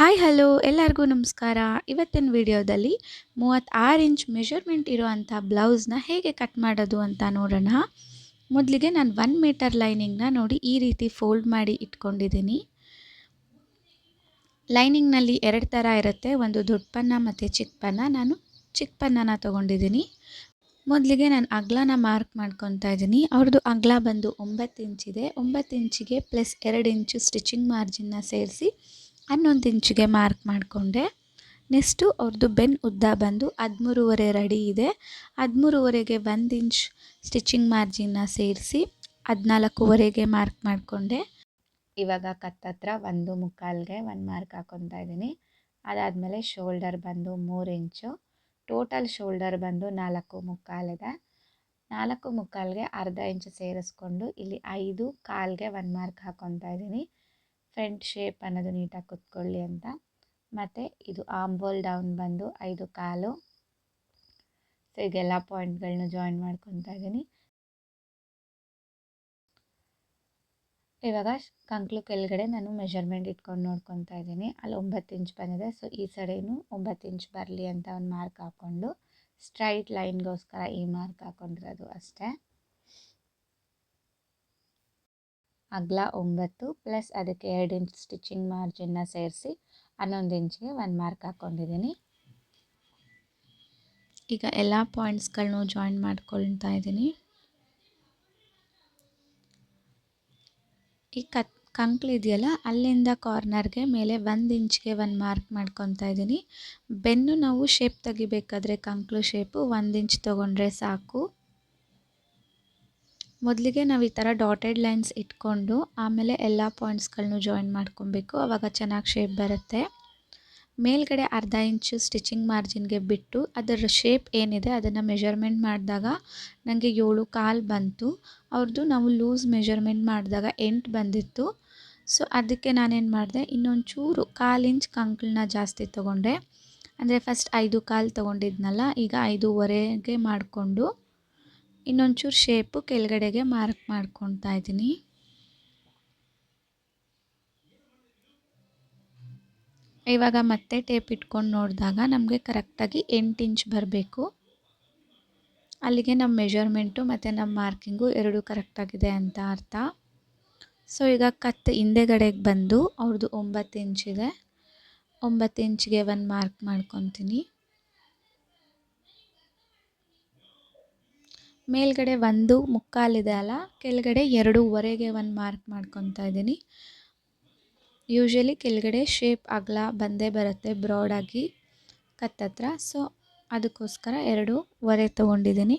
Hi, hello, ಎಲ್ಲರಿಗೂ ನಮಸ್ಕಾರ. ಇವತ್ತಿನ ವಿಡಿಯೋದಲ್ಲಿ ಮೂವತ್ತಾರು ಇಂಚ್ ಮೆಷರ್ಮೆಂಟ್ ಇರೋವಂಥ ಬ್ಲೌಸ್ನ ಹೇಗೆ ಕಟ್ ಮಾಡೋದು ಅಂತ ನೋಡೋಣ. ಮೊದಲಿಗೆ ನಾನು ಒನ್ ಮೀಟರ್ ಲೈನಿಂಗ್ನ ನೋಡಿ ಈ ರೀತಿ ಫೋಲ್ಡ್ ಮಾಡಿ ಇಟ್ಕೊಂಡಿದ್ದೀನಿ. ಲೈನಿಂಗ್ನಲ್ಲಿ ಎರಡು ಥರ ಇರುತ್ತೆ. ಒಂದು ದೊಡ್ಡ ಪನ್ನ ಮತ್ತು ಚಿಕ್ಕ ಪನ್ನ. ನಾನು ಚಿಕ್ಕ ಪನ್ನನ ತೊಗೊಂಡಿದ್ದೀನಿ. ಮೊದಲಿಗೆ ನಾನು ಅಗ್ಲನ ಮಾರ್ಕ್ ಮಾಡ್ಕೊತಾ ಇದ್ದೀನಿ. ಅವ್ರದ್ದು ಅಗ್ಲ ಬಂದು ಒಂಬತ್ತು ಇಂಚಿದೆ ಒಂಬತ್ತು ಇಂಚಿಗೆ ಪ್ಲಸ್ ಎರಡು ಇಂಚು ಸ್ಟಿಚಿಂಗ್ ಮಾರ್ಜಿನ್ನ ಸೇರಿಸಿ ಹನ್ನೊಂದು ಇಂಚಿಗೆ ಮಾರ್ಕ್ ಮಾಡಿಕೊಂಡೆ. ನೆಕ್ಸ್ಟು ಅವ್ರದ್ದು ಬೆನ್ ಉದ್ದ ಬಂದು ಹದಿಮೂರುವರೆ ರೆಡಿ ಇದೆ. ಹದಿಮೂರುವರೆಗೆ ಒಂದು ಇಂಚ್ ಸ್ಟಿಚಿಂಗ್ ಮಾರ್ಜಿನ್ನ ಸೇರಿಸಿ ಹದಿನಾಲ್ಕುವರೆಗೆ ಮಾರ್ಕ್ ಮಾಡಿಕೊಂಡೆ. ಇವಾಗ ಕತ್ತತ್ರ ಒಂದು ಮುಕ್ಕಾಲ್ಗೆ ಒಂದು ಮಾರ್ಕ್ ಹಾಕೊತಾ ಇದ್ದೀನಿ. ಅದಾದಮೇಲೆ ಶೋಲ್ಡರ್ ಬಂದು ಮೂರು ಇಂಚು. ಟೋಟಲ್ ಶೋಲ್ಡರ್ ಬಂದು ನಾಲ್ಕು ಮುಕ್ಕಾಲಿದೆ ನಾಲ್ಕು ಮುಕ್ಕಾಲ್ಗೆ ಅರ್ಧ ಇಂಚು ಸೇರಿಸ್ಕೊಂಡು ಇಲ್ಲಿ ಐದು ಕಾಲ್ಗೆ ಒಂದು ಮಾರ್ಕ್ ಹಾಕೊತಾ ಇದ್ದೀನಿ. ಫ್ರಂಟ್ ಶೇಪ್ ಅನ್ನೋದು ನೀಟಾಗಿ ಕುತ್ಕೊಳ್ಳಿ ಅಂತ. ಮತ್ತು ಇದು ಆಂಬೋಲ್ ಡೌನ್ ಬಂದು ಐದು ಕಾಲು. ಸೊ ಈಗೆಲ್ಲ ಪಾಯಿಂಟ್ಗಳನ್ನ ಜಾಯಿನ್ ಮಾಡ್ಕೊತಾ ಇದ್ದೀನಿ. ಇವಾಗ ಕಂಕ್ಲು ಕೆಳಗಡೆ ನಾನು ಮೆಷರ್ಮೆಂಟ್ ಇಟ್ಕೊಂಡು ನೋಡ್ಕೊತಾ ಇದ್ದೀನಿ. ಅಲ್ಲಿ ಒಂಬತ್ತು ಇಂಚ್ ಬಂದಿದೆ. ಸೊ ಈ ಸಡೇನು ಒಂಬತ್ತು ಇಂಚ್ ಬರಲಿ ಅಂತ ಒಂದು ಮಾರ್ಕ್ ಹಾಕ್ಕೊಂಡು ಸ್ಟ್ರೈಟ್ ಲೈನ್ಗೋಸ್ಕರ ಈ ಮಾರ್ಕ್ ಹಾಕ್ಕೊಂಡಿರೋದು ಅಷ್ಟೇ. ಅಗಲ ಒಂಬತ್ತು ಪ್ಲಸ್ ಅದಕ್ಕೆ ಎರಡು ಇಂಚ್ ಸ್ಟಿಚಿಂಗ್ ಮಾರ್ಜಿನ್ನ ಸೇರಿಸಿ ಹನ್ನೊಂದು ಇಂಚಿಗೆ ಒಂದು ಮಾರ್ಕ್ ಹಾಕ್ಕೊಂಡಿದ್ದೀನಿ. ಈಗ ಎಲ್ಲ ಪಾಯಿಂಟ್ಸ್ಗಳನ್ನೂ ಜಾಯಿನ್ ಮಾಡ್ಕೊಳ್ತಾ ಇದ್ದೀನಿ. ಈ ಕತ್ ಕಂಕ್ಳು ಇದೆಯಲ್ಲ, ಅಲ್ಲಿಂದ ಕಾರ್ನರ್ಗೆ ಮೇಲೆ ಒಂದು ಇಂಚ್ಗೆ ಒಂದು ಮಾರ್ಕ್ ಮಾಡ್ಕೊತಾ ಇದ್ದೀನಿ. ಬೆನ್ನು ನಾವು ಶೇಪ್ ತೆಗಿಬೇಕಾದ್ರೆ ಕಂಕ್ಳು ಶೇಪು ಒಂದು ಇಂಚ್ ತೊಗೊಂಡ್ರೆ ಸಾಕು. ಮೊದಲಿಗೆ ನಾವು ಈ ಥರ ಡಾಟೆಡ್ ಲೈನ್ಸ್ ಇಟ್ಕೊಂಡು ಆಮೇಲೆ ಎಲ್ಲ ಪಾಯಿಂಟ್ಸ್ಗಳನ್ನೂ ಜಾಯಿನ್ ಮಾಡ್ಕೊಬೇಕು. ಆವಾಗ ಚೆನ್ನಾಗಿ ಶೇಪ್ ಬರುತ್ತೆ. ಮೇಲ್ಗಡೆ ಅರ್ಧ ಇಂಚು ಸ್ಟಿಚಿಂಗ್ ಮಾರ್ಜಿನ್ಗೆ ಬಿಟ್ಟು ಅದರ ಶೇಪ್ ಏನಿದೆ ಅದನ್ನು ಮೆಷರ್ಮೆಂಟ್ ಮಾಡಿದಾಗ ನನಗೆ ಏಳು ಕಾಲು ಬಂತು. ಅವ್ರದ್ದು ನಾವು ಲೂಸ್ ಮೆಷರ್ಮೆಂಟ್ ಮಾಡಿದಾಗ ಎಂಟು ಬಂದಿತ್ತು. ಸೊ ಅದಕ್ಕೆ ನಾನೇನು ಮಾಡಿದೆ ಇನ್ನೊಂದು ಚೂರು ಕಾಲು ಇಂಚ್ ಕಂಕ್ಳನ್ನ ಜಾಸ್ತಿ ತೊಗೊಂಡೆ. ಅಂದರೆ ಫಸ್ಟ್ ಐದು ಕಾಲು ತೊಗೊಂಡಿದ್ನಲ್ಲ, ಈಗ ಐದೂವರೆಗೆ ಮಾಡಿಕೊಂಡು ಇನ್ನೊಂಚೂರು ಶೇಪು ಕೆಳಗಡೆಗೆ ಮಾರ್ಕ್ ಮಾಡ್ಕೊತಾ ಇದ್ದೀನಿ. ಇವಾಗ ಮತ್ತೆ ಟೇಪ್ ಇಟ್ಕೊಂಡು ನೋಡಿದಾಗ ನಮಗೆ ಕರೆಕ್ಟಾಗಿ ಎಂಟು ಇಂಚ್ ಬರಬೇಕು. ಅಲ್ಲಿಗೆ ನಮ್ಮ ಮೆಷರ್ಮೆಂಟು ಮತ್ತು ನಮ್ಮ ಮಾರ್ಕಿಂಗು ಎರಡೂ ಕರೆಕ್ಟಾಗಿದೆ ಅಂತ ಅರ್ಥ. ಸೊ ಈಗ ಕತ್ ಹಿಂದೆಗಡೆಗೆ ಬಂದು ಅವ್ರದ್ದು ಒಂಬತ್ತು ಇಂಚಿದೆ ಒಂಬತ್ತು ಇಂಚಿಗೆ ಒಂದು ಮಾರ್ಕ್ ಮಾಡ್ಕೊತೀನಿ. ಮೇಲ್ಗಡೆ ಒಂದು ಮುಕ್ಕಾಲಿದೆ ಅಲ್ಲ, ಕೆಳಗಡೆ ಎರಡೂವರೆಗೆ ಒಂದು ಮಾರ್ಕ್ ಮಾಡ್ಕೊತಾ ಇದ್ದೀನಿ. ಯೂಶ್ವಲಿ ಕೆಳಗಡೆ ಶೇಪ್ ಅಗಲ ಬಂದೇ ಬರುತ್ತೆ ಬ್ರಾಡಾಗಿ ಕತ್ತತ್ರ. ಸೊ ಅದಕ್ಕೋಸ್ಕರ ಎರಡೂವರೆ ತೊಗೊಂಡಿದ್ದೀನಿ.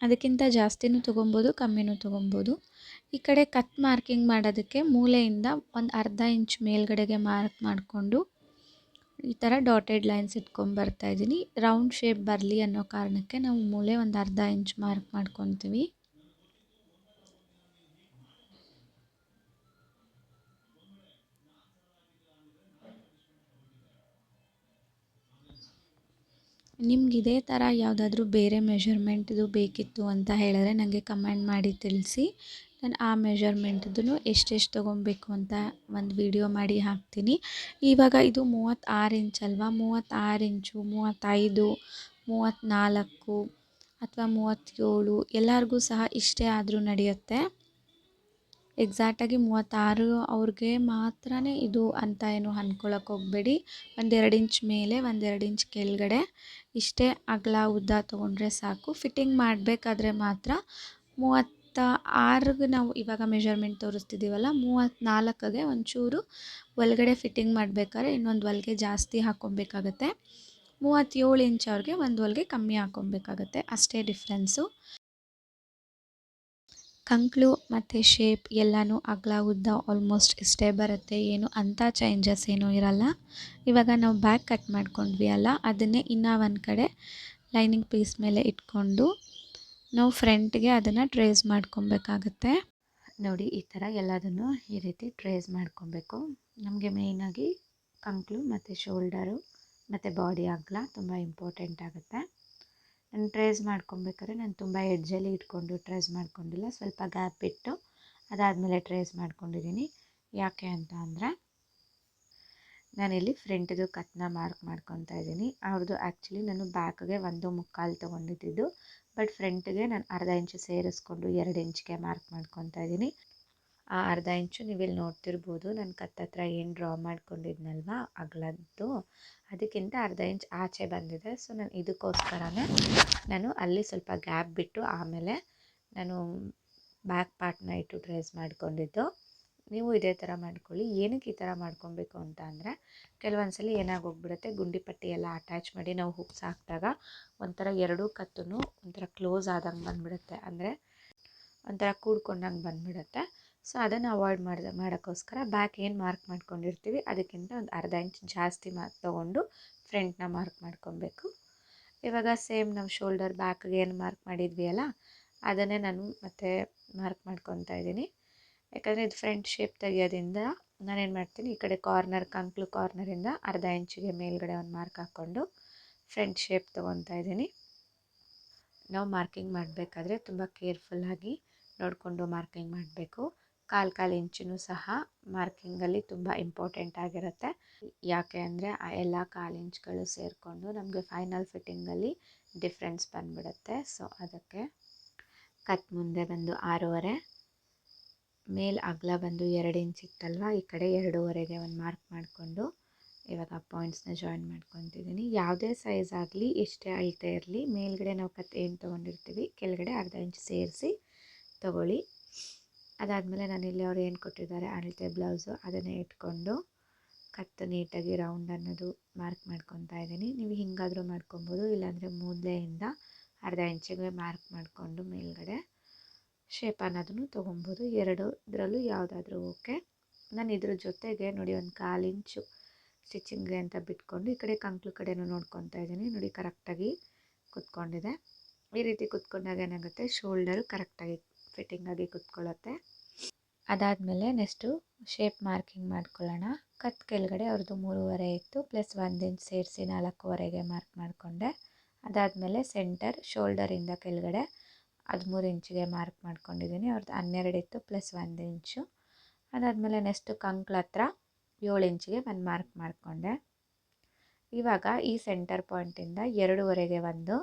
ಅದಕ್ಕಿಂತ ಜಾಸ್ತಿನೂ ತೊಗೊಬೋದು, ಕಮ್ಮಿನೂ ತೊಗೊಬೋದು. ಈ ಕಡೆ ಕತ್ ಮಾರ್ಕಿಂಗ್ ಮಾಡೋದಕ್ಕೆ ಮೂಲೆಯಿಂದ ಒಂದು ಅರ್ಧ ಇಂಚ್ ಮೇಲ್ಗಡೆಗೆ ಮಾರ್ಕ್ ಮಾಡಿಕೊಂಡು ಈ ಥರ ಡಾಟೆಡ್ ಲೈನ್ಸ್ ಇಟ್ಕೊಂಬರ್ತಾ ಇದ್ದೀನಿ. ರೌಂಡ್ ಶೇಪ್ ಬರಲಿ ಅನ್ನೋ ಕಾರಣಕ್ಕೆ ನಾವು ಮೂಲೆ ಒಂದು ಅರ್ಧ ಇಂಚ್ ಮಾರ್ಕ್ ಮಾಡ್ಕೊತೀವಿ. ನಿಮ್ಗೆ ಇದೇ ಥರ ಯಾವುದಾದ್ರೂ ಬೇರೆ ಮೆಷರ್ಮೆಂಟ್ದು ಬೇಕಿತ್ತು ಅಂತ ಹೇಳಿದ್ರೆ ನನಗೆ ಕಮೆಂಟ್ ಮಾಡಿ ತಿಳಿಸಿ. ನಾನು ಆ ಮೆಷರ್ಮೆಂಟ್ದು ಎಷ್ಟೆಷ್ಟು ತೊಗೊಬೇಕು ಅಂತ ಒಂದು ವಿಡಿಯೋ ಮಾಡಿ ಹಾಕ್ತೀನಿ. ಇವಾಗ ಇದು ಮೂವತ್ತಾರು ಇಂಚ್ ಅಲ್ವಾ? ಮೂವತ್ತಾರು ಇಂಚು, ಮೂವತ್ತೈದು ಮೂವತ್ತ್ನಾಲ್ಕು ಅಥವಾ ಮೂವತ್ತೇಳು ಎಲ್ಲರಿಗೂ ಸಹ ಇಷ್ಟೇ ಆದರೂ ನಡೆಯುತ್ತೆ. ಎಕ್ಸಾಕ್ಟಾಗಿ ಮೂವತ್ತಾರು ಅವ್ರಿಗೆ ಮಾತ್ರ ಇದು ಅಂತ ಏನು ಅಂದ್ಕೊಳಕ್ಕೆ ಹೋಗಬೇಡಿ. ಒಂದೆರಡು ಇಂಚ್ ಮೇಲೆ, ಒಂದೆರಡು ಇಂಚ್ ಕೆಳಗಡೆ. ಇಷ್ಟೇ ಅಗಲ ಉದ್ದ ತೊಗೊಂಡ್ರೆ ಸಾಕು. ಫಿಟ್ಟಿಂಗ್ ಮಾಡಬೇಕಾದ್ರೆ ಮಾತ್ರ ಮೂವತ್ತ ಆರಿಗೆ ನಾವು ಇವಾಗ ಮೆಷರ್ಮೆಂಟ್ ತೋರಿಸ್ತಿದ್ದೀವಲ್ಲ ಮೂವತ್ತ್ನಾಲ್ಕಿಗೆ ಒಂಚೂರು ಒಳಗಡೆ ಫಿಟ್ಟಿಂಗ್ ಮಾಡಬೇಕಾದ್ರೆ ಇನ್ನೊಂದು ಹೊಲ್ಗೆ ಜಾಸ್ತಿ ಹಾಕ್ಕೊಬೇಕಾಗತ್ತೆ. ಮೂವತ್ತೇಳು ಇಂಚ್ ಅವ್ರಿಗೆ ಒಂದು ಹೊಲ್ಗೆ ಕಮ್ಮಿ ಹಾಕ್ಕೊಬೇಕಾಗತ್ತೆ. ಅಷ್ಟೇ ಡಿಫ್ರೆನ್ಸು ಕಂಕ್ಳು ಮತ್ತು ಶೇಪ್ ಎಲ್ಲನೂ ಅಗಲ ಉದ್ದ ಆಲ್ಮೋಸ್ಟ್ ಇಷ್ಟೇ ಬರುತ್ತೆ. ಏನು ಅಂಥ ಚೇಂಜಸ್ ಏನೂ ಇರಲ್ಲ. ಇವಾಗ ನಾವು ಬ್ಯಾಕ್ ಕಟ್ ಮಾಡ್ಕೊಂಡ್ವಿ ಅಲ್ಲ, ಅದನ್ನೇ ಇನ್ನೂ ಒಂದು ಕಡೆ ಲೈನಿಂಗ್ ಪೀಸ್ ಮೇಲೆ ಇಟ್ಕೊಂಡು ನಾವು ಫ್ರಂಟ್ಗೆ ಅದನ್ನು ಟ್ರೇಸ್ ಮಾಡ್ಕೊಬೇಕಾಗತ್ತೆ. ನೋಡಿ, ಈ ಥರ ಎಲ್ಲದನ್ನು ಈ ರೀತಿ ಟ್ರೇಸ್ ಮಾಡ್ಕೊಬೇಕು. ನಮಗೆ ಮೇಯ್ನಾಗಿ ಕಂಕ್ಲು ಮತ್ತು ಶೋಲ್ಡರು ಮತ್ತು ಬಾಡಿ ಅಗಲ ತುಂಬ ಇಂಪಾರ್ಟೆಂಟ್ ಆಗುತ್ತೆ. ನಾನು ಟ್ರೇಸ್ ಮಾಡ್ಕೊಬೇಕಾದ್ರೆ ನಾನು ತುಂಬ ಎಡ್ಜಲ್ಲಿ ಇಟ್ಕೊಂಡು ಟ್ರೇಸ್ ಮಾಡ್ಕೊಂಡಿಲ್ಲ, ಸ್ವಲ್ಪ ಗ್ಯಾಪ್ ಬಿಟ್ಟು ಅದಾದಮೇಲೆ ಟ್ರೇಸ್ ಮಾಡ್ಕೊಂಡಿದ್ದೀನಿ. ಯಾಕೆ ಅಂತ ಅಂದರೆ ನಾನಿಲ್ಲಿ ಫ್ರಂಟ್ದು ಕತ್ನ ಮಾರ್ಕ್ ಮಾಡ್ಕೊತಾ ಇದ್ದೀನಿ. ಅವ್ರದ್ದು ಆ್ಯಕ್ಚುಲಿ ನಾನು ಬ್ಯಾಕ್ಗೆ ಒಂದು ಮುಕ್ಕಾಲು ತೊಗೊಂಡಿದ್ದಿದ್ದು ಬಟ್ ಫ್ರಂಟ್ಗೆ ನಾನು ಅರ್ಧ ಇಂಚು ಸೇರಿಸ್ಕೊಂಡು ಎರಡು ಇಂಚಿಗೆ ಮಾರ್ಕ್ ಮಾಡ್ಕೊತಾ ಇದ್ದೀನಿ. ಆ ಅರ್ಧ ಇಂಚು ನೀವು ಇಲ್ಲಿ ನೋಡ್ತಿರ್ಬೋದು. ನಾನು ಕತ್ತತ್ರ ಏನು ಡ್ರಾ ಮಾಡ್ಕೊಂಡಿದ್ನಲ್ವ? ಅಗಲದ್ದು ಅದಕ್ಕಿಂತ ಅರ್ಧ ಇಂಚ್ ಆಚೆ ಬಂದಿದೆ. ಸೊ, ನಾನು ಇದಕ್ಕೋಸ್ಕರನೇ ನಾನು ಅಲ್ಲಿ ಸ್ವಲ್ಪ ಗ್ಯಾಪ್ ಬಿಟ್ಟು ಆಮೇಲೆ ನಾನು ಬ್ಯಾಕ್ ಪಾರ್ಟ್ನ ಇಟ್ಟು ಟ್ರೇಸ್ ಮಾಡ್ಕೊಂಡಿದ್ದು. ನೀವು ಇದೇ ಥರ ಮಾಡ್ಕೊಳ್ಳಿ. ಏನಕ್ಕೆ ಈ ಥರ ಮಾಡ್ಕೊಬೇಕು ಅಂತ ಅಂದರೆ ಕೆಲವೊಂದು ಸಲ ಏನಾಗೋಗ್ಬಿಡುತ್ತೆ, ಗುಂಡಿ ಪಟ್ಟಿ ಎಲ್ಲ ಅಟ್ಯಾಚ್ ಮಾಡಿ ನಾವು ಹುಕ್ಸ್ ಹಾಕಿದಾಗ ಒಂಥರ ಎರಡೂ ಕತ್ತೂ ಒಂಥರ ಕ್ಲೋಸ್ ಆದಂಗೆ ಬಂದುಬಿಡುತ್ತೆ. ಅಂದರೆ ಒಂಥರ ಕೂಡ್ಕೊಂಡಂಗೆ ಬಂದುಬಿಡುತ್ತೆ. ಸೊ, ಅದನ್ನು ಅವಾಯ್ಡ್ ಮಾಡಿದ, ಮಾಡೋಕ್ಕೋಸ್ಕರ ಬ್ಯಾಕ್ ಏನು ಮಾರ್ಕ್ ಮಾಡ್ಕೊಂಡಿರ್ತೀವಿ, ಅದಕ್ಕಿಂತ ಒಂದು ಅರ್ಧ ಇಂಚ್ ಜಾಸ್ತಿ ಮಾರ್ಕ್ ತೊಗೊಂಡು ಫ್ರಂಟ್ನ ಮಾರ್ಕ್ ಮಾಡ್ಕೊಬೇಕು. ಇವಾಗ ಸೇಮ್ ನಾವು ಶೋಲ್ಡರ್ ಬ್ಯಾಕ್ಗೆ ಏನು ಮಾರ್ಕ್ ಮಾಡಿದ್ವಿ ಅಲ್ಲ ಅದನ್ನೇ ನಾನು ಮತ್ತೆ ಮಾರ್ಕ್ ಮಾಡ್ಕೊತಾ ಇದ್ದೀನಿ. ಯಾಕಂದರೆ ಇದು ಫ್ರಂಟ್ ಶೇಪ್ ತೆಗಿಯೋದ್ರಿಂದ ನಾನೇನು ಮಾಡ್ತೀನಿ, ಈ ಕಡೆ ಕಾರ್ನರ್ ಕಂಕ್ಲು ಕಾರ್ನರಿಂದ ಅರ್ಧ ಇಂಚಿಗೆ ಮೇಲ್ಗಡೆ ಒಂದು ಮಾರ್ಕ್ ಹಾಕ್ಕೊಂಡು ಫ್ರಂಟ್ ಶೇಪ್ ತೊಗೊತಾ ಇದ್ದೀನಿ. ನಾವು ಮಾರ್ಕಿಂಗ್ ಮಾಡಬೇಕಾದ್ರೆ ತುಂಬ ಕೇರ್ಫುಲ್ಲಾಗಿ ನೋಡಿಕೊಂಡು ಮಾರ್ಕಿಂಗ್ ಮಾಡಬೇಕು. ಕಾಲು ಕಾಲು ಇಂಚೂ ಸಹ ಮಾರ್ಕಿಂಗಲ್ಲಿ ತುಂಬ ಇಂಪಾರ್ಟೆಂಟ್ ಆಗಿರುತ್ತೆ. ಯಾಕೆ ಅಂದರೆ ಆ ಎಲ್ಲ ಕಾಲು ಇಂಚ್ಗಳು ಸೇರಿಕೊಂಡು ನಮಗೆ ಫೈನಲ್ ಫಿಟ್ಟಿಂಗಲ್ಲಿ ಡಿಫ್ರೆನ್ಸ್ ಬಂದ್ಬಿಡುತ್ತೆ. ಸೊ, ಅದಕ್ಕೆ ಕತ್ ಮುಂದೆ ಬಂದು ಆರೂವರೆ, ಮೇಲ್ ಅಗಲ ಬಂದು ಎರಡು ಇಂಚ್ ಇತ್ತಲ್ವ, ಈ ಕಡೆ ಎರಡೂವರೆಗೆ ಒಂದು ಮಾರ್ಕ್ ಮಾಡಿಕೊಂಡು ಇವಾಗ ಪಾಯಿಂಟ್ಸ್ನ ಜಾಯಿನ್ ಮಾಡ್ಕೊತಿದ್ದೀನಿ. ಯಾವುದೇ ಸೈಜ್ ಆಗಲಿ ಎಷ್ಟೇ ಅಳತೆ ಇರಲಿ, ಮೇಲ್ಗಡೆ ನಾವು ಕತ್ ಏನು ತೊಗೊಂಡಿರ್ತೀವಿ, ಕೆಳಗಡೆ ಅರ್ಧ ಇಂಚ್ ಸೇರಿಸಿ ತೊಗೊಳ್ಳಿ. ಅದಾದಮೇಲೆ ನಾನಿಲ್ಲಿ ಅವ್ರು ಏನು ಕೊಟ್ಟಿದ್ದಾರೆ ಅಳತೆ ಬ್ಲೌಸು ಅದನ್ನೇ ಇಟ್ಕೊಂಡು ಕತ್ತು ನೀಟಾಗಿ ರೌಂಡ್ ಅನ್ನೋದು ಮಾರ್ಕ್ ಮಾಡ್ಕೊತಾ ಇದ್ದೀನಿ. ನೀವು ಹಿಂಗಾದರೂ ಮಾಡ್ಕೊಬೋದು, ಇಲ್ಲಾಂದರೆ ಮೂಲೆಯಿಂದ ಅರ್ಧ ಇಂಚಿಗೆ ಮಾರ್ಕ್ ಮಾಡಿಕೊಂಡು ಮೇಲ್ಗಡೆ ಶೇಪ್ ಅನ್ನೋದನ್ನು ತೊಗೊಬೋದು. ಎರಡು ಇದರಲ್ಲೂ ಯಾವುದಾದ್ರೂ ಓಕೆ ನಾನು ಇದ್ರ ಜೊತೆಗೆ ನೋಡಿ ಒಂದು ಕಾಲು ಇಂಚು ಸ್ಟಿಚಿಂಗ್ಗೆ ಅಂತ ಬಿಟ್ಕೊಂಡು ಈ ಕಡೆ ಕಂಕ್ಳು ಕಡೆನೂ ನೋಡ್ಕೊತಾ ಇದ್ದೀನಿ. ನೋಡಿ ಕರೆಕ್ಟಾಗಿ ಕುತ್ಕೊಂಡಿದೆ. ಈ ರೀತಿ ಕುತ್ಕೊಂಡಾಗ ಏನಾಗುತ್ತೆ ಶೋಲ್ಡರು ಕರೆಕ್ಟಾಗಿ ಫಿಟ್ಟಿಂಗಾಗಿ ಕುತ್ಕೊಳ್ಳುತ್ತೆ. ಅದಾದಮೇಲೆ ನೆಕ್ಸ್ಟು ಶೇಪ್ ಮಾರ್ಕಿಂಗ್ ಮಾಡ್ಕೊಳ್ಳೋಣ. ಕತ್ ಕೆಳಗಡೆ ಅವ್ರದ್ದು ಮೂರುವರೆ ಇತ್ತು, ಪ್ಲಸ್ ಒಂದು ಇಂಚ್ ಸೇರಿಸಿ ನಾಲ್ಕೂವರೆಗೆ ಮಾರ್ಕ್ ಮಾಡಿಕೊಂಡೆ. ಅದಾದಮೇಲೆ ಸೆಂಟರ್, ಶೋಲ್ಡರಿಂದ ಕೆಳಗಡೆ ಹದಿಮೂರು ಇಂಚಿಗೆ ಮಾರ್ಕ್ ಮಾಡ್ಕೊಂಡಿದ್ದೀನಿ. ಅವ್ರದ್ದು ಹನ್ನೆರಡು ಇತ್ತು, ಪ್ಲಸ್ ಒಂದು ಇಂಚು. ಅದಾದಮೇಲೆ ನೆಕ್ಸ್ಟು ಕಂಕ್ಳ ಹತ್ರ ಏಳು ಇಂಚಿಗೆ ಒಂದು ಮಾರ್ಕ್ ಮಾಡಿಕೊಂಡೆ. ಇವಾಗ ಈ ಸೆಂಟರ್ ಪಾಯಿಂಟಿಂದ ಎರಡೂವರೆಗೆ ಒಂದು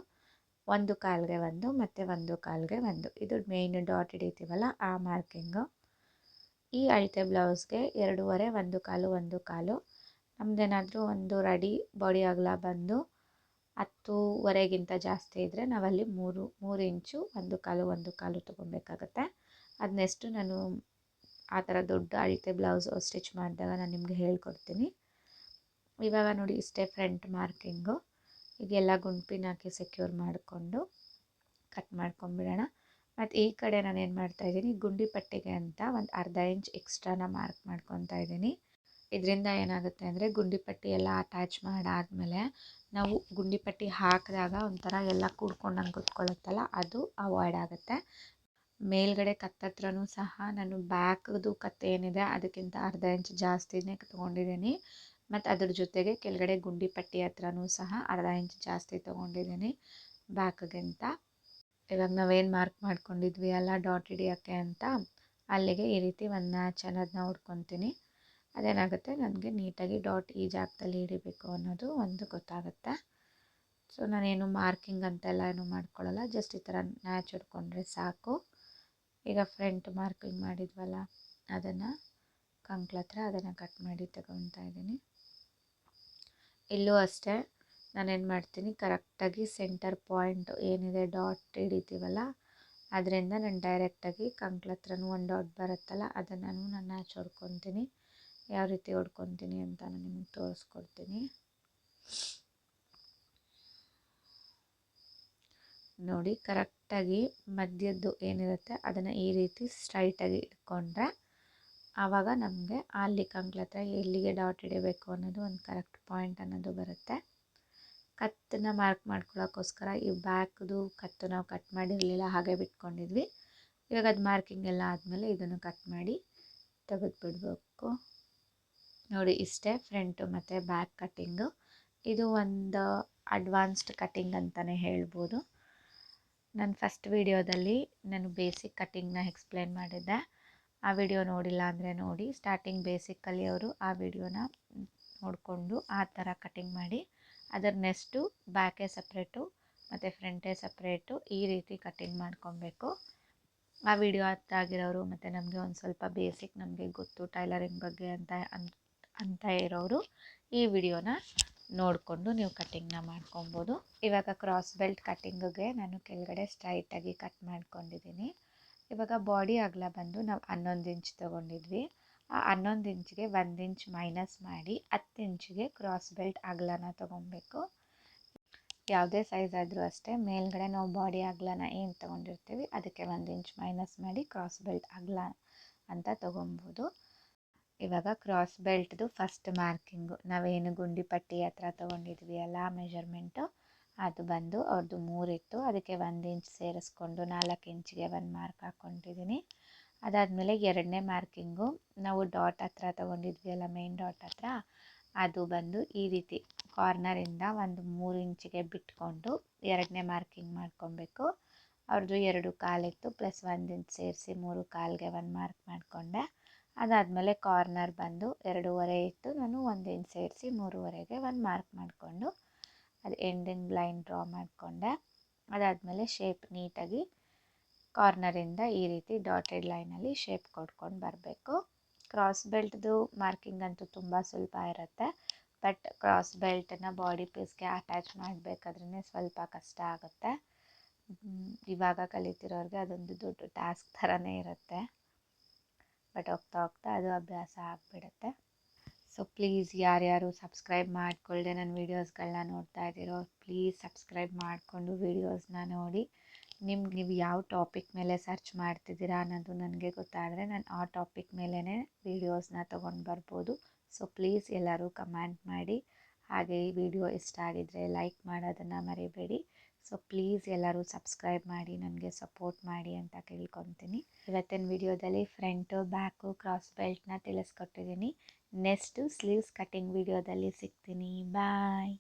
ಒಂದು ಕಾಲಿಗೆ ಒಂದು, ಮತ್ತು ಒಂದು ಕಾಲಿಗೆ ಒಂದು. ಇದು ಮೇಯ್ನ್ ಡಾಟ್ ಹಿಡಿತೀವಲ್ಲ ಆ ಮಾರ್ಕಿಂಗು. ಈ ಅಳತೆ ಬ್ಲೌಸ್ಗೆ ಎರಡೂವರೆ, ಒಂದು ಕಾಲು ಒಂದು ಕಾಲು. ನಮ್ಮದೇನಾದರೂ ಒಂದು ರೆಡಿ ಬಾಡಿ ಅಗಲ ಬಂದು ಹತ್ತೂವರೆಗಿಂತ ಜಾಸ್ತಿ ಇದ್ದರೆ ನಾವಲ್ಲಿ ಮೂರು ಮೂರು ಇಂಚು, ಒಂದು ಕಾಲು ಒಂದು ಕಾಲು ತೊಗೊಬೇಕಾಗತ್ತೆ ಅದನ್ನೆಷ್ಟು ನಾನು ಆ ಥರ ದೊಡ್ಡ ಅಳತೆ ಬ್ಲೌಸ್ ಸ್ಟಿಚ್ ಮಾಡಿದಾಗ ನಾನು ನಿಮಗೆ ಹೇಳ್ಕೊಡ್ತೀನಿ. ಇವಾಗ ನೋಡಿ ಇಷ್ಟೇ ಫ್ರಂಟ್ ಮಾರ್ಕಿಂಗು. ಈಗೆಲ್ಲ ಗುಂಪಿನ ಹಾಕಿ ಸೆಕ್ಯೂರ್ ಮಾಡಿಕೊಂಡು ಕಟ್ ಮಾಡ್ಕೊಂಬಿಡೋಣ. ಮತ್ತು ಈ ಕಡೆ ನಾನು ಏನು ಮಾಡ್ತಾಯಿದ್ದೀನಿ ಗುಂಡಿ ಪಟ್ಟಿಗೆ ಅಂತ ಒಂದು ಅರ್ಧ ಇಂಚ್ ಎಕ್ಸ್ಟ್ರಾನ ಮಾರ್ಕ್ ಮಾಡ್ಕೊತಾ ಇದ್ದೀನಿ. ಇದರಿಂದ ಏನಾಗುತ್ತೆ ಅಂದರೆ ಗುಂಡಿ ಪಟ್ಟಿ ಎಲ್ಲ ಅಟ್ಯಾಚ್ ಮಾಡಾದಮೇಲೆ ನಾವು ಗುಂಡಿ ಪಟ್ಟಿ ಹಾಕಿದಾಗ ಒಂಥರ ಎಲ್ಲ ಕೂಡ್ಕೊಂಡಂಗೆ ಕೂತ್ಕೊಳ್ಳುತ್ತಲ್ಲ ಅದು ಅವಾಯ್ಡ್ ಆಗುತ್ತೆ. ಮೇಲ್ಗಡೆ ಕತ್ತತ್ರನೂ ಸಹ ನಾನು ಬ್ಯಾಕ್ದು ಕತ್ತೆ ಏನಿದೆ ಅದಕ್ಕಿಂತ ಅರ್ಧ ಇಂಚ್ ಜಾಸ್ತಿನೇ ತೊಗೊಂಡಿದ್ದೀನಿ. ಮತ್ತು ಅದ್ರ ಜೊತೆಗೆ ಕೆಳಗಡೆ ಗುಂಡಿ ಪಟ್ಟಿ ಹತ್ರನೂ ಸಹ ಅರ್ಧ ಇಂಚ್ ಜಾಸ್ತಿ ತೊಗೊಂಡಿದ್ದೀನಿ ಬ್ಯಾಕ್ಗಿಂತ ಇವಾಗ ನಾವೇನು ಮಾರ್ಕ್ ಮಾಡ್ಕೊಂಡಿದ್ವಿ ಅಲ್ಲ ಡಾಟ್ ಹಿಡಿಯೋಕ್ಕೆ ಅಂತ, ಅಲ್ಲಿಗೆ ಈ ರೀತಿ ಒಂದು ಮ್ಯಾಚ್ ಅನ್ನೋದನ್ನ ಹುಡ್ಕೊತೀನಿ. ಅದೇನಾಗುತ್ತೆ? ನನಗೆ ನೀಟಾಗಿ ಡಾಟ್ ಈ ಜಾಗದಲ್ಲಿ ಹಿಡಿಬೇಕು ಅನ್ನೋದು ಒಂದು ಗೊತ್ತಾಗುತ್ತೆ. ಸೊ ನಾನೇನು ಮಾರ್ಕಿಂಗ್ ಅಂತೆಲ್ಲ ಏನು ಮಾಡ್ಕೊಳ್ಳಲ್ಲ ಜಸ್ಟ್ ಈ ಥರ ಮ್ಯಾಚ್ ಹಿಡ್ಕೊಂಡ್ರೆ ಸಾಕು. ಈಗ ಫ್ರಂಟ್ ಮಾರ್ಕಿಂಗ್ ಮಾಡಿದ್ವಲ್ಲ, ಅದನ್ನು ಕಂಕ್ಳ ಹತ್ರ ಅದನ್ನು ಕಟ್ ಮಾಡಿ ತಗೊತಾ ಇದ್ದೀನಿ. ಇಲ್ಲೂ ಅಷ್ಟೇ. ನಾನೇನು ಮಾಡ್ತೀನಿ, ಕರೆಕ್ಟಾಗಿ ಸೆಂಟರ್ ಪಾಯಿಂಟ್ ಏನಿದೆ ಡಾಟ್ ಹಿಡಿತೀವಲ್ಲ, ಅದರಿಂದ ನಾನು ಡೈರೆಕ್ಟಾಗಿ ಕಂಕ್ಳ ಹತ್ರನೂ ಒಂದು ಡಾಟ್ ಬರುತ್ತಲ್ಲ ಅದನ್ನು ನಾನು ನ್ಯಾಚ್ ಹೊಡ್ಕೊತೀನಿ. ಯಾವ ರೀತಿ ಹೊಡ್ಕೊತೀನಿ ಅಂತ ನಾನು ನಿಮಗೆ ತೋರಿಸ್ಕೊಡ್ತೀನಿ. ನೋಡಿ, ಕರೆಕ್ಟಾಗಿ ಮಧ್ಯದ್ದು ಏನಿರುತ್ತೆ, ಅದನ್ನು ಈ ರೀತಿ ಸ್ಟ್ರೈಟಾಗಿ ಇಟ್ಕೊಂಡ್ರೆ, ಆವಾಗ ನಮಗೆ ಅಲ್ಲಿ ಕಂಕ್ಳ ಹತ್ರ ಎಲ್ಲಿಗೆ ಡಾಟ್ ಹಿಡಿಬೇಕು ಅನ್ನೋದು ಒಂದು ಕರೆಕ್ಟ್ ಪಾಯಿಂಟ್ ಅನ್ನೋದು ಬರುತ್ತೆ. ಕತ್ತನ್ನ ಮಾರ್ಕ್ ಮಾಡ್ಕೊಳ್ಳೋಕ್ಕೋಸ್ಕರ ಈ ಬ್ಯಾಕ್ದು ಕತ್ತು ನಾವು ಕಟ್ ಮಾಡಿರಲಿಲ್ಲ, ಹಾಗೆ ಬಿಟ್ಕೊಂಡಿದ್ವಿ. ಇವಾಗ ಅದು ಮಾರ್ಕಿಂಗ್ ಎಲ್ಲ ಆದಮೇಲೆ ಇದನ್ನು ಕಟ್ ಮಾಡಿ ತೆಗೆದುಬಿಡ್ಬೇಕು. ನೋಡಿ ಇಷ್ಟೇ ಫ್ರಂಟು ಮತ್ತು ಬ್ಯಾಕ್ ಕಟ್ಟಿಂಗು ಇದು ಒಂದು ಅಡ್ವಾನ್ಸ್ಡ್ ಕಟ್ಟಿಂಗ್ ಅಂತಲೇ ಹೇಳ್ಬೋದು. ನಾನು ಫಸ್ಟ್ ವೀಡಿಯೋದಲ್ಲಿ ನಾನು ಬೇಸಿಕ್ ಕಟ್ಟಿಂಗ್ನ ಎಕ್ಸ್ಪ್ಲೇನ್ ಮಾಡಿದ್ದೆ. ಆ ವಿಡಿಯೋ ನೋಡಿಲ್ಲ ಅಂದರೆ ನೋಡಿ ಸ್ಟಾರ್ಟಿಂಗ್ ಬೇಸಿಕ್ಕಲ್ಲಿ ಅವರು ಆ ವಿಡಿಯೋನ ನೋಡಿಕೊಂಡು ಆ ಥರ ಕಟ್ಟಿಂಗ್ ಮಾಡಿ ಅದರ ನೆಸ್ಟು, ಬ್ಯಾಕೆ ಸಪ್ರೇಟು, ಮತ್ತು ಫ್ರಂಟೇ ಸಪ್ರೇಟು ಈ ರೀತಿ ಕಟ್ಟಿಂಗ್ ಮಾಡ್ಕೊಬೇಕು. ಆ ವಿಡಿಯೋ ಅರ್ಥ ಆಗಿರೋರು ಮತ್ತು ನಮಗೆ ಒಂದು ಸ್ವಲ್ಪ ಬೇಸಿಕ್ ನಮಗೆ ಗೊತ್ತು ಟೈಲರಿಂಗ್ ಬಗ್ಗೆ ಅಂತ ಅಂತ ಇರೋರು ಈ ವಿಡಿಯೋನ ನೋಡಿಕೊಂಡು ನೀವು ಕಟ್ಟಿಂಗ್ನ ಮಾಡ್ಕೊಬೋದು. ಇವಾಗ ಕ್ರಾಸ್ ಬೆಲ್ಟ್ ಕಟ್ಟಿಂಗಿಗೆ ನಾನು ಕೆಳಗಡೆ ಸ್ಟ್ರೈಟಾಗಿ ಕಟ್ ಮಾಡ್ಕೊಂಡಿದ್ದೀನಿ. ಇವಾಗ ಬಾಡಿ ಅಗಲ ಬಂದು ನಾವು ಹನ್ನೊಂದು ಇಂಚ್ ತೊಗೊಂಡಿದ್ವಿ. ಹನ್ನೊಂದು ಇಂಚಿಗೆ ಒಂದು ಇಂಚ್ ಮೈನಸ್ ಮಾಡಿ ಹತ್ತು ಇಂಚಿಗೆ ಕ್ರಾಸ್ ಬೆಲ್ಟ್ ಅಗಲನ ತೊಗೊಬೇಕು. ಯಾವುದೇ ಸೈಜ್ ಆದರೂ ಅಷ್ಟೇ, ಮೇಲ್ಗಡೆ ನಾವು ಬಾಡಿ ಅಗಲನ ಏನು ತೊಗೊಂಡಿರ್ತೀವಿ, ಅದಕ್ಕೆ ಒಂದು ಇಂಚ್ ಮೈನಸ್ ಮಾಡಿ ಕ್ರಾಸ್ ಬೆಲ್ಟ್ ಅಗಲ ಅಂತ ತೊಗೊಬೋದು. ಇವಾಗ ಕ್ರಾಸ್ ಬೆಲ್ಟ್ದು ಫಸ್ಟ್ ಮಾರ್ಕಿಂಗು ನಾವೇನು ಗುಂಡಿ ಪಟ್ಟಿ ಹತ್ರ ತೊಗೊಂಡಿದ್ವಿ ಅಲ್ಲ ಮೆಜರ್ಮೆಂಟು ಅದು ಬಂದು ಅವ್ರದ್ದು ಮೂರಿತ್ತು ಅದಕ್ಕೆ ಒಂದು ಇಂಚ್ ಸೇರಿಸ್ಕೊಂಡು ನಾಲ್ಕು ಇಂಚಿಗೆ ಒಂದು ಮಾರ್ಕ್ ಹಾಕ್ಕೊಂಡಿದ್ದೀನಿ ಅದಾದಮೇಲೆ ಎರಡನೇ ಮಾರ್ಕಿಂಗು ನಾವು ಡಾಟ್ ಹತ್ರ ತಗೊಂಡಿದ್ವಿ ಅಲ್ಲ ಮೇನ್ ಡಾಟ್ ಹತ್ರ. ಅದು ಬಂದು ಈ ರೀತಿ ಕಾರ್ನರಿಂದ ಒಂದು ಮೂರು ಇಂಚಿಗೆ ಬಿಟ್ಕೊಂಡು ಎರಡನೇ ಮಾರ್ಕಿಂಗ್ ಮಾಡ್ಕೊಬೇಕು. ಅವ್ರದ್ದು ಎರಡು ಕಾಲಿತ್ತು ಪ್ಲಸ್ ಒಂದು ಇಂಚ್ ಸೇರಿಸಿ ಮೂರು ಕಾಲಿಗೆ ಒಂದು ಮಾರ್ಕ್ ಮಾಡಿಕೊಂಡೆ. ಅದಾದಮೇಲೆ ಕಾರ್ನರ್ ಬಂದು ಎರಡೂವರೆ ಇತ್ತು, ನಾನು ಒಂದು ಇಂಚ್ ಸೇರಿಸಿ ಮೂರುವರೆಗೆ ಒಂದು ಮಾರ್ಕ್ ಮಾಡಿಕೊಂಡು, ಅದು ಎಂಡಿಂಗ್ ಲೈನ್ ಡ್ರಾ ಮಾಡಿಕೊಂಡೆ. ಅದಾದಮೇಲೆ ಶೇಪ್ ನೀಟಾಗಿ ಕಾರ್ನರಿಂದ ಈ ರೀತಿ ಡಾಟೆಡ್ ಲೈನಲ್ಲಿ ಶೇಪ್ ಕೊಡ್ಕೊಂಡು ಬರಬೇಕು. ಕ್ರಾಸ್ ಬೆಲ್ಟ್ದು ಮಾರ್ಕಿಂಗ್ ಅಂತೂ ತುಂಬ ಸ್ವಲ್ಪ ಇರುತ್ತೆ. ಬಟ್ ಕ್ರಾಸ್ ಬೆಲ್ಟನ್ನು ಬಾಡಿ ಪೀಸ್ಗೆ ಅಟ್ಯಾಚ್ ಮಾಡಬೇಕಾದ್ರೇ ಸ್ವಲ್ಪ ಕಷ್ಟ ಆಗುತ್ತೆ. ಇವಾಗ ಕಲಿತಿರೋರಿಗೆ ಅದೊಂದು ದೊಡ್ಡ ಟಾಸ್ಕ್ ಥರನೇ ಇರುತ್ತೆ. ಬಟ್ ಹೋಗ್ತಾ ಹೋಗ್ತಾ ಅದು ಅಭ್ಯಾಸ ಆಗಿಬಿಡುತ್ತೆ. ಸೊ ಪ್ಲೀಸ್ ಯಾರ್ಯಾರು ಸಬ್ಸ್ಕ್ರೈಬ್ ಮಾಡಿಕೊಳ್ಳದೆ ನನ್ನ ವೀಡಿಯೋಸ್ಗಳನ್ನ ನೋಡ್ತಾ ಇದ್ದೀರೋ ಪ್ಲೀಸ್ ಸಬ್ಸ್ಕ್ರೈಬ್ ಮಾಡಿಕೊಂಡು ವೀಡಿಯೋಸ್ನ ನೋಡಿ. ನಿಮ್ಗೆ ನೀವು ಯಾವ ಟಾಪಿಕ್ ಮೇಲೆ ಸರ್ಚ್ ಮಾಡ್ತಿದ್ದೀರಾ ಅನ್ನೋದು ನನಗೆ ಗೊತ್ತಾದರೆ ನಾನು ಆ ಟಾಪಿಕ್ ಮೇಲೇ ವೀಡಿಯೋಸ್ನ ತೊಗೊಂಡು ಬರ್ಬೋದು. ಸೊ ಪ್ಲೀಸ್ ಎಲ್ಲರೂ ಕಮೆಂಟ್ ಮಾಡಿ. ಹಾಗೆ ಈ ವಿಡಿಯೋ ಇಷ್ಟ ಆಗಿದರೆ ಲೈಕ್ ಮಾಡೋದನ್ನು ಮರಿಬೇಡಿ. ಸೊ ಪ್ಲೀಸ್ ಎಲ್ಲರೂ ಸಬ್ಸ್ಕ್ರೈಬ್ ಮಾಡಿ, ನನಗೆ ಸಪೋರ್ಟ್ ಮಾಡಿ ಅಂತ ಕೇಳ್ಕೊತೀನಿ ಇವತ್ತಿನ ವಿಡಿಯೋದಲ್ಲಿ ಫ್ರಂಟು ಬ್ಯಾಕು ಕ್ರಾಸ್ ಬೆಲ್ಟ್ನ ತಿಳಿಸ್ಕೊಟ್ಟಿದ್ದೀನಿ. ನೆಕ್ಸ್ಟು ಸ್ಲೀವ್ಸ್ ಕಟ್ಟಿಂಗ್ ವಿಡಿಯೋದಲ್ಲಿ ಸಿಗ್ತೀನಿ. ಬಾಯ್